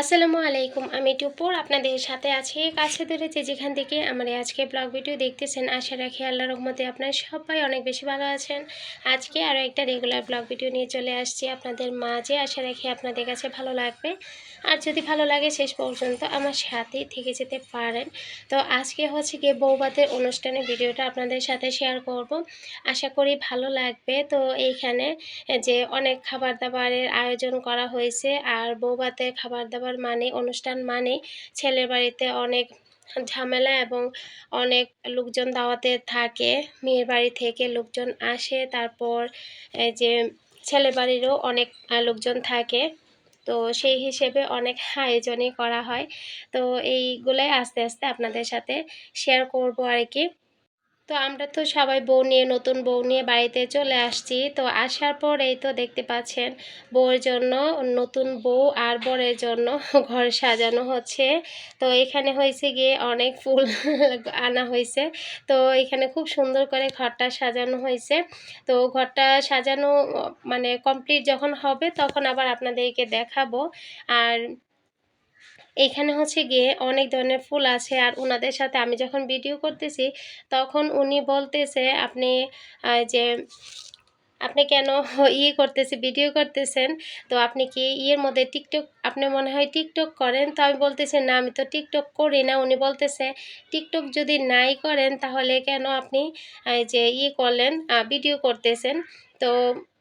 আসসালামু আলাইকুম, আমি টুপুর আপনাদের সাথে আছি কাছে দূরে যে যেখান থেকে আমার আজকে ব্লগ ভিডিও দেখতেছেন, আশা রাখি আল্লাহ রহমতে আপনারা সবাই অনেক বেশি ভালো আছেন। আজকে আরও একটা রেগুলার ব্লগ ভিডিও নিয়ে চলে আসছি আপনাদের মাঝে। আশা রাখি আপনাদের কাছে ভালো লাগবে। আর যদি ভালো লাগে শেষ পর্যন্ত আমার সাথেই থেকে যেতে পারেন। তো আজকে হচ্ছে গিয়ে বৌবাতের অনুষ্ঠানে ভিডিওটা আপনাদের সাথে শেয়ার করব। আশা করি ভালো লাগবে। তো এইখানে যে অনেক খাবার দাবারের আয়োজন করা হয়েছে, আর বৌবাতের খাবার দাবার মানে অনুষ্ঠান মানে ছেলের বাড়িতে অনেক ঝামেলা এবং অনেক লোকজন দাওয়াতে থাকে। মেয়ের বাড়ি থেকে লোকজন আসে, তারপর যে ছেলে বাড়িরও অনেক লোকজন থাকে। তো সেই হিসেবে অনেক আয়োজনই করা হয়। তো এইগুলাই আস্তে আস্তে আপনাদের সাথে শেয়ার করব আর কি তো আমরা তো সবাই বউ নিয়ে, নতুন বউ নিয়ে বাড়িতে চলে আসছি। তো আসার পর এই তো দেখতে পাচ্ছেন বউয়ের জন্য নতুন বউ আর বরের জন্য ঘর সাজানো হচ্ছে। তো এখানে হয়েছে গিয়ে অনেক ফুল আনা হয়েছে। তো এখানে খুব সুন্দর করে ঘরটা সাজানো হয়েছে। তো ঘরটা সাজানো মানে কমপ্লিট যখন হবে তখন আবার আপনাদেরকে দেখাবো। আর এখানে হচ্ছে গিয়ে অনেক ধরনের ফুল আছে আর ওনাদের সাথে আমি যখন ভিডিও করতেছি, তখন উনি বলতেছে আপনি যে আপনি কেন ইয়ে করতেছি ভিডিও করতেছেন? তো আপনি কি ইয়ের মধ্যে টিকটক আপনি মনে হয় টিকটক করেন? তো আমি বলতেছি, না, আমি তো টিকটক করি না। উনি বলতেছে টিকটক যদি নাই করেন, তাহলে কেন আপনি যে ইয়ে করলেন ভিডিও করতেছেন? তো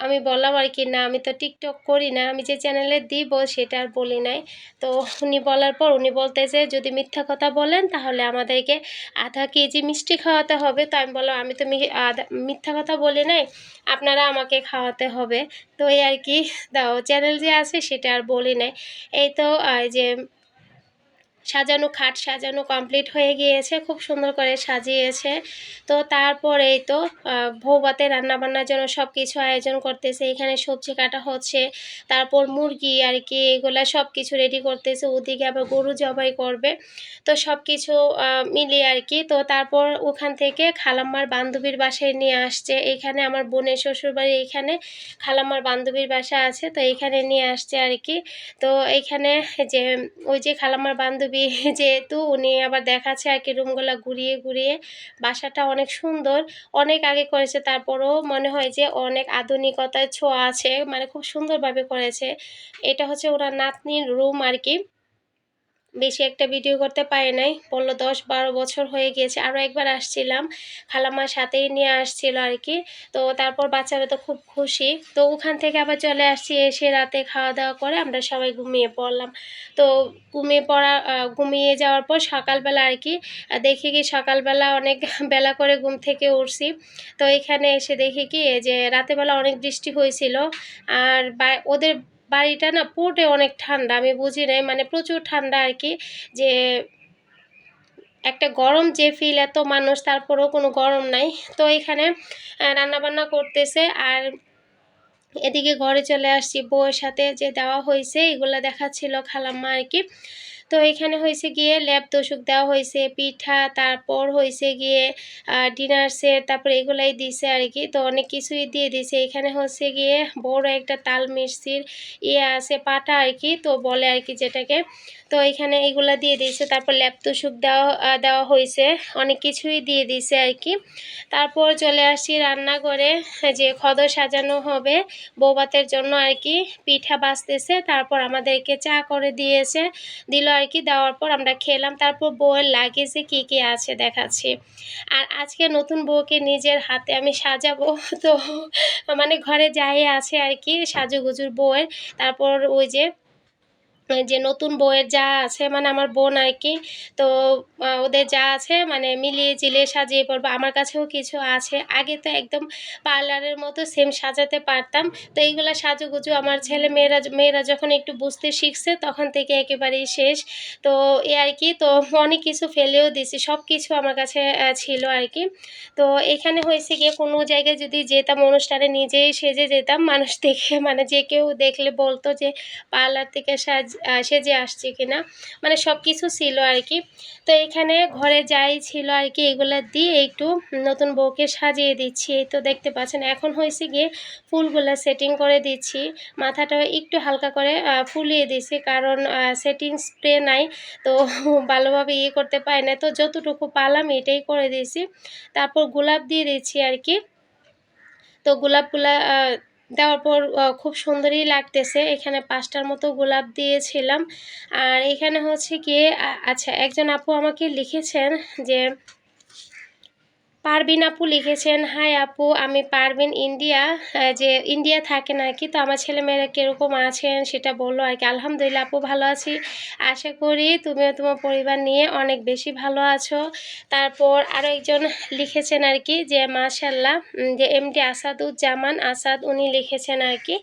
আমি বললাম আর কি, না, আমি তো টিকটক করি না, আমি যে চ্যানেলে দিব সেটা আর বলি নাই। তো উনি বলার পর উনি বলতেছে, যদি মিথ্যা কথা বলেন তাহলে আমাদেরকে আধা কেজি মিষ্টি খাওয়াতে হবে। তো আমি বললাম, আমি তো আধা, মিথ্যা কথা বলি নাই, আপনারা আমাকে খাওয়াতে হবে। তো এই আর কি, দাও চ্যানেল যে আছে সেটা আর বলি নাই। এই তো যে সাজানো খাট সাজানো কমপ্লিট হয়ে গিয়েছে, খুব সুন্দর করে সাজিয়েছে। তো তারপরেই তো ভৌবাতে রান্নাবান্নার জন্য সব কিছু আয়োজন করতেছে, এখানে সবজি কাটা হচ্ছে, তারপর মুরগি আর কি, এগুলো সব কিছু রেডি করতেছে, ওদিকে আবার গরু জবাই করবে। তো সব কিছু মিলিয়ে আর কি, তো তারপর ওখান থেকে খালাম্মার বান্ধবীর বাসায় নিয়ে আসছে। এখানে আমার বোনের শ্বশুরবাড়ি এখানে খালাম্মার বান্ধবীর বাসা আছে, তো এখানে নিয়ে আসছে আর কি। তো এখানে যে, ওই যে খালাম্মার বান্ধবী যেহেতু উনি আবার দেখাচ্ছে আর কি রুমগুলো ঘুরিয়ে ঘুরিয়ে। বাসাটা অনেক সুন্দর, অনেক আগে করেছে, তারপরও মনে হয় যে অনেক আধুনিকতার ছোঁয়া আছে মানে খুব সুন্দরভাবে করেছে। এটা হচ্ছে ওনার নাতনির রুম আর কি। বেশি একটা ভিডিও করতে পারি নাই। বলল দশ, বারো বছর হয়ে গিয়েছে। আরও একবার আসছিলাম। খালাম্মার সাথেই নিয়ে আসছিল আর কি। তো তারপর বাচ্চারা তো খুব খুশি। তো ওখান থেকে আবার চলে আসছি এসে রাতে খাওয়া দাওয়া করে আমরা সবাই ঘুমিয়ে পড়লাম। তো ঘুমিয়ে পড়া ঘুমিয়ে যাওয়ার পর সকালবেলা আর কি দেখি কি সকালবেলা অনেক বেলা করে ঘুম থেকে উঠছি। তো এখানে এসে দেখি কি যে রাতেবেলা অনেক বৃষ্টি হয়েছিল। আর ওদের বাড়িটা না পোর্টে অনেক ঠান্ডা, আমি বুঝি নাই। মানে প্রচুর ঠান্ডা আর কি, যে একটা গরম যে ফিল এত মানুষ, তারপরেও কোনো গরম নাই। তো এখানে রান্নাবান্না করতেছে আর এদিকে ঘরে চলে আসছি বউয়ের সাথে যে দেওয়া হয়েছে, এগুলো দেখাচ্ছিল খালাম্মা আর কি। তো এখানে হয়েছে গিয়ে ল্যাব তোষক দেওয়া হয়েছে, পিঠা, তারপর হয়েছে গিয়ে ডিনার সেট তারপর এগুলাই দিছে আর কি তো অনেক কিছুই দিয়ে দিছে। এখানে হচ্ছে গিয়ে বড় একটা তাল মির্চির ইয়ে আছে, পাটা আর কি তো বলে আর কি যেটাকে। তো এখানে এগুলা দিয়ে দিয়েছে তারপর ল্যাব তোষক দেওয়া দেওয়া হয়েছে। অনেক কিছুই দিয়ে দিছে আর কি তারপর চলে আসি রান্না করে যে খদর সাজানো হবে বৌবাতের জন্য আর কি পিঠা বাঁচতেছে। তারপর আমাদেরকে চা করে দিয়েছে। দিল আর কি দেওয়ার পর আমরা খেলাম, তারপর বউয়ের লাগেজে কি কি আছে দেখাচ্ছি। আর আজকে নতুন বউকে নিজের হাতে আমি সাজাবো, তো মানে ঘরে যাই আছে আর কি, সাজুগুজুর বউয়ের। তারপর ওই যে যে নতুন বউয়ের যা আছে মানে আমার বোন আর কি, তো ওদের যা আছে মানে মিলিয়ে জিলিয়ে সাজিয়ে পড়ব আমার কাছেও কিছু আছে। আগে তো একদম পার্লারের মতো সেম সাজাতে পারতাম। তো এইগুলো সাজুগুজু আমার ছেলে মেয়েরা মেয়েরা যখন একটু বুঝতে শিখছে, তখন থেকে একেবারেই শেষ। তো এ আর কি, তো অনেক কিছু ফেলেও দিছি সব কিছু আমার কাছে ছিল আর কি। তো এখানে হয়েছে গিয়ে কোনো জায়গায় যদি যেতাম, অনুষ্ঠানে নিজেই সেজে যেতাম, মানুষ দেখে মানে যে কেউ দেখলে বলতো যে, পার্লার থেকে সাজ সেজে আসছি কিনা মানে সব কিছু ছিল আর কি। তো এখানে ঘরে যাই ছিল আর কি, এগুলা দিয়ে একটু নতুন বউকে সাজিয়ে দিচ্ছি। এই তো দেখতে পাচ্ছেন, এখন হয়েছে গিয়ে ফুলগুলা সেটিং করে দিচ্ছি। মাথাটা একটু হালকা করে ফুলিয়ে দিছি কারণ সেটিং স্প্রে নাই, তো ভালোভাবে ইয়ে করতে পারি না তো যতটুকু পালাম এটাই করে দিয়েছি। তারপর গোলাপ দিয়ে দিচ্ছি আর কি। তো গোলাপগুলা দেওয়ার পর খুব সুন্দরই লাগতেছে। এখানে পাঁচটার মতো গোলাপ দিয়েছিলাম। আর এখানে হচ্ছে গিয়ে আচ্ছা একজন আপু আমাকে লিখেছেন যে পারবিন আপু লিখেছেন, হাই আপু, আমি পারবিন ইন্ডিয়া যে ইন্ডিয়া থাকে নাকি, তো আমার ছেলেমেয়েরা কীরকম আছেন সেটা বলল আর কি। আলহামদুলিল্লাহ আপু ভালো আছি। আশা করি তুমিও তোমার পরিবার নিয়ে অনেক বেশি ভালো আছো। তারপর আরও একজন লিখেছেন আর কি, যে মাশাল্লাহ যে এমডি আসাদুজ্জামান আসাদ, উনি লিখেছেন আর কি।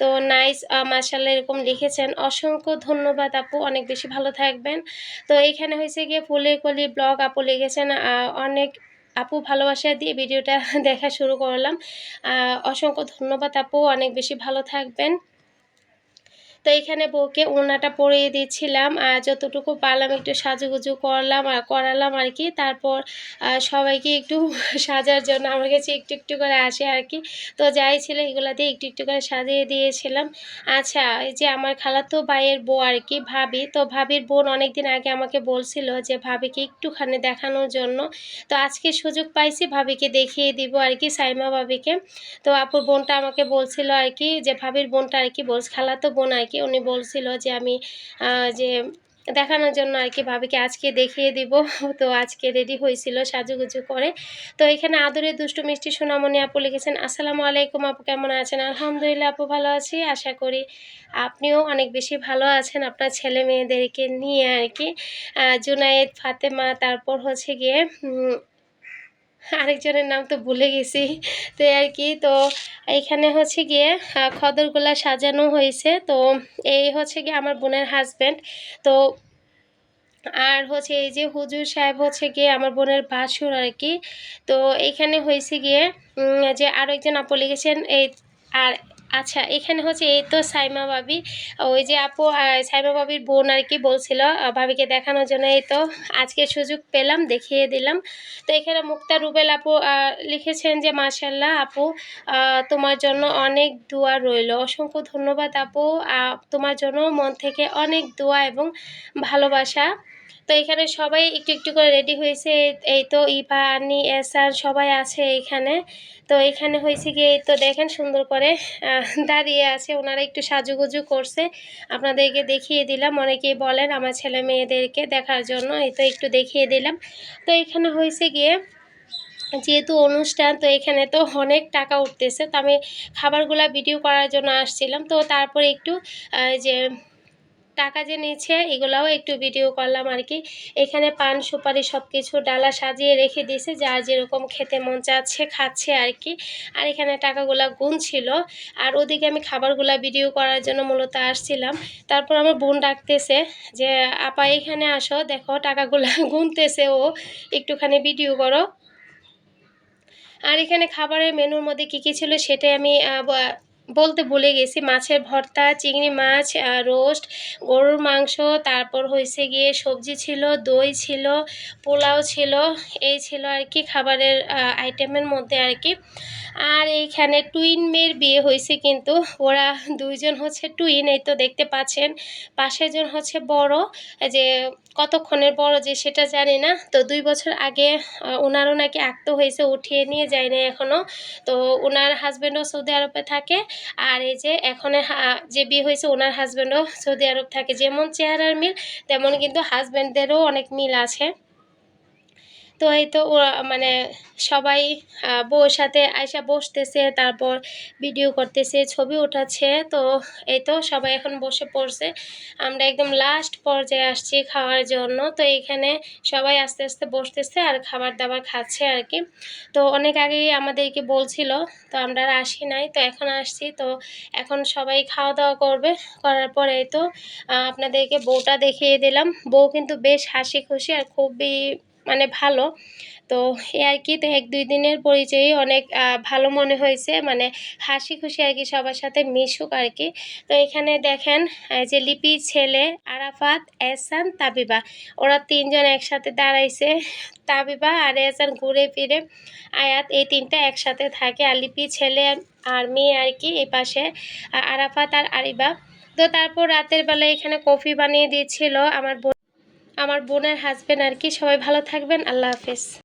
তো নাইস মাশাল্লাহ এরকম লিখেছেন। অসংখ্য ধন্যবাদ আপু, অনেক বেশি ভালো থাকবেন। তো এখানে হয়েছে গিয়ে ফুলের কলি ব্লগ আপু লিখেছেন অনেক আপু ভালোবাসা দিয়ে ভিডিওটা দেখা শুরু করলাম। অসংখ্য ধন্যবাদ আপু অনেক বেশি ভালো থাকবেন। তো এখানে বউকে ওড়নাটা পরিয়ে দিচ্ছিলাম, আর যতটুকু পারলাম একটু সাজুগুজু করলাম, আর করালাম আর কি। তারপর সবাইকে একটু সাজার জন্য আমার কাছে একটু একটু করে আসে আর কি। তো যাই ছিল এগুলা দিয়ে একটু একটু করে সাজিয়ে দিয়েছিলাম। আচ্ছা এই যে আমার খালাতো ভাইয়ের বউ আর কি, ভাবি। তো ভাবির বোন অনেক দিন আগে আমাকে বলছিল যে ভাবিকে একটুখানি দেখানোর জন্য। তো আজকে সুযোগ পাইছি, ভাবিকে দেখিয়ে দিব আর কি, সাইমা ভাবিকে। তো আপুর বোনটা আমাকে বলছিল আর কি, যে ভাবির বোনটা আর কি বলছে, খালাতো বোন আর কি উনি বলছিল যে আমি যে দেখানোর জন্য আর কি ভাবিকে আজকে দেখিয়ে দিব। তো আজকে রেডি হয়েছিল সাজুগুজু করে। তো এখানে আদরে দুষ্টু মিষ্টি সোনামণি আপু লিখেছেন, আসসালামু আলাইকুম আপু, কেমন আছেন? আলহামদুলিল্লাহ আপু ভালো আছি, আশা করি আপনিও অনেক বেশি ভালো আছেন আপনার ছেলে মেয়েদেরকে নিয়ে আর কি। জুনায়েদ, ফাতেমা, তারপর হচ্ছে গিয়ে আরেকজনের নাম তো ভুলে গেছি। তো আর কি, তো এইখানে হচ্ছে গিয়ে খদরগুলা সাজানো হয়েছে। তো এই হচ্ছে গিয়ে আমার বোনের হাজব্যান্ড তো আর হচ্ছে এই যে হুজুর সাহেব হচ্ছে গিয়ে আমার বোনের বাসুর আর কি। তো এখানে হয়েছে গিয়ে যে আরও একজন আপু লিখেছেন, এই আর আচ্ছা এখানে হচ্ছে এই তো সাইমা ভাবি। ওই যে আপু সাইমা ভাবির বোন আর কি বলছিল ভাবিকে দেখানোর জন্য এই তো আজকে সুযোগ পেলাম, দেখিয়ে দিলাম। তো এখানে মুক্তা রুবেল আপু লিখেছেন যে মাশাল্লাহ আপু তোমার জন্য অনেক দোয়া রইল। অসংখ্য ধন্যবাদ আপু তোমার জন্য মন থেকে অনেক দোয়া এবং ভালোবাসা। তো এখানে সবাই একটু একটু করে রেডি হয়েছে। এই তো ইভা আনি এসার সবাই আছে এখানে। তো এখানে হয়েছে গিয়ে, এই তো দেখেন সুন্দর করে দাঁড়িয়ে আছে। ওনারা একটু সাজুগুজু করছে। আপনাদেরকে দেখিয়ে দিলাম। অনেকেই বলেন আমার ছেলে মেয়েদেরকে দেখার জন্য। এই তো একটু দেখিয়ে দিলাম। তো এখানে হয়েছে গিয়ে, যেহেতু অনুষ্ঠান, তো এখানে তো অনেক টাকা উঠতেছে। তো আমি খাবারগুলা ভিডিও করার জন্য আসছিলাম। তো তারপরে একটু যে টাকা যে নিচ্ছে, এগুলাও একটু ভিডিও করলাম আর কি। এখানে পান, সুপারি সব কিছু ডালা সাজিয়ে রেখে দিয়েছে যার যেরকম খেতে মন চাচ্ছে খাচ্ছে আর কি। আর এখানে টাকাগুলা গুনছিল আর ওদিকে আমি খাবারগুলা ভিডিও করার জন্য মূলত আসছিলাম। তারপর আমার বোন ডাকতেছে যে, আপা, এখানে আসো, দেখো টাকাগুলা গুনতেছে ও। একটুখানি ভিডিও করো। আর এখানে খাবারের মেনুর মধ্যে কী কী ছিল সেটাই আমি বলতে ভুলে গেছি, মাছের ভর্তা, চিংড়ি মাছ রোস্ট, গরুর মাংস, তারপর হয়েছে গিয়ে সবজি ছিল, দই ছিল, পোলাও ছিল, এই ছিল আর কি খাবারের আইটেমের মধ্যে আর কি। আর এইখানে টুইন মেয়ের বিয়ে হয়েছে কিন্তু, ওরা দুইজন হচ্ছে টুইন, এই তো দেখতে পাচ্ছেন। পাশের জন হচ্ছে বড়, যে কতক্ষণের বড় যে সেটা জানি না। তো দুই বছর আগে ওনারও নাকি আক্ত হয়েছে, উঠিয়ে নিয়ে যায় না এখনও তো ওনার হাজব্যান্ডও সৌদি আরবে থাকে। আর এই যে এখন যে বিয়ে হয়েছে, ওনার হাজব্যান্ডও সৌদি আরব থাকে। যেমন চেহারার মিল, তেমন কিন্তু হাজব্যান্ডদেরও অনেক মিল আছে। তো এই তো মানে সবাই বউর সাথে আয়সা বসতেছে, তারপর ভিডিও করতেছে, ছবি উঠাচ্ছে, তো এই তো সবাই এখন বসে পড়ছে। আমরা একদম লাস্ট পর্যায়ে আসছি খাওয়ার জন্য, তো এখানে সবাই আস্তে আস্তে বসতেছে আর খাবার দাবার খাচ্ছে আর কি। তো অনেক আগেই আমাদেরকে বলছিল, তো আমরা আর আসি নাই, তো এখন আসছি, তো এখন সবাই খাওয়া দাওয়া করবে। করার পরে এই তো আপনাদেরকে বউটা দেখিয়ে দিলাম। বউ কিন্তু বেশ হাসি খুশি আর খুবই মানে ভালো। তো এ আর কি, তো এক দুই দিনের পরিচয়ই অনেক ভালো মনে হয়েছে। মানে হাসি খুশি আর কি সবার সাথে মিশুক আর কি। তো এখানে দেখেন যে লিপি ছেলে আরাফাত, এহসান, তাবিবা। ওরা তিনজন একসাথে দাঁড়াইছে, তাবিবা আর এহসান ঘুরে ফিরে আয়াত এই তিনটা একসাথে থাকে। আর লিপি ছেলে আর মেয়ে আর কি এই পাশে আরাফাত আর আরিবা। তো তারপর রাতের বেলা এখানে কফি বানিয়ে দিয়েছিল আমার আমার বোনের হাজবেন্ড আর কি। সবাই ভালো থাকবেন। আল্লাহ হাফেজ।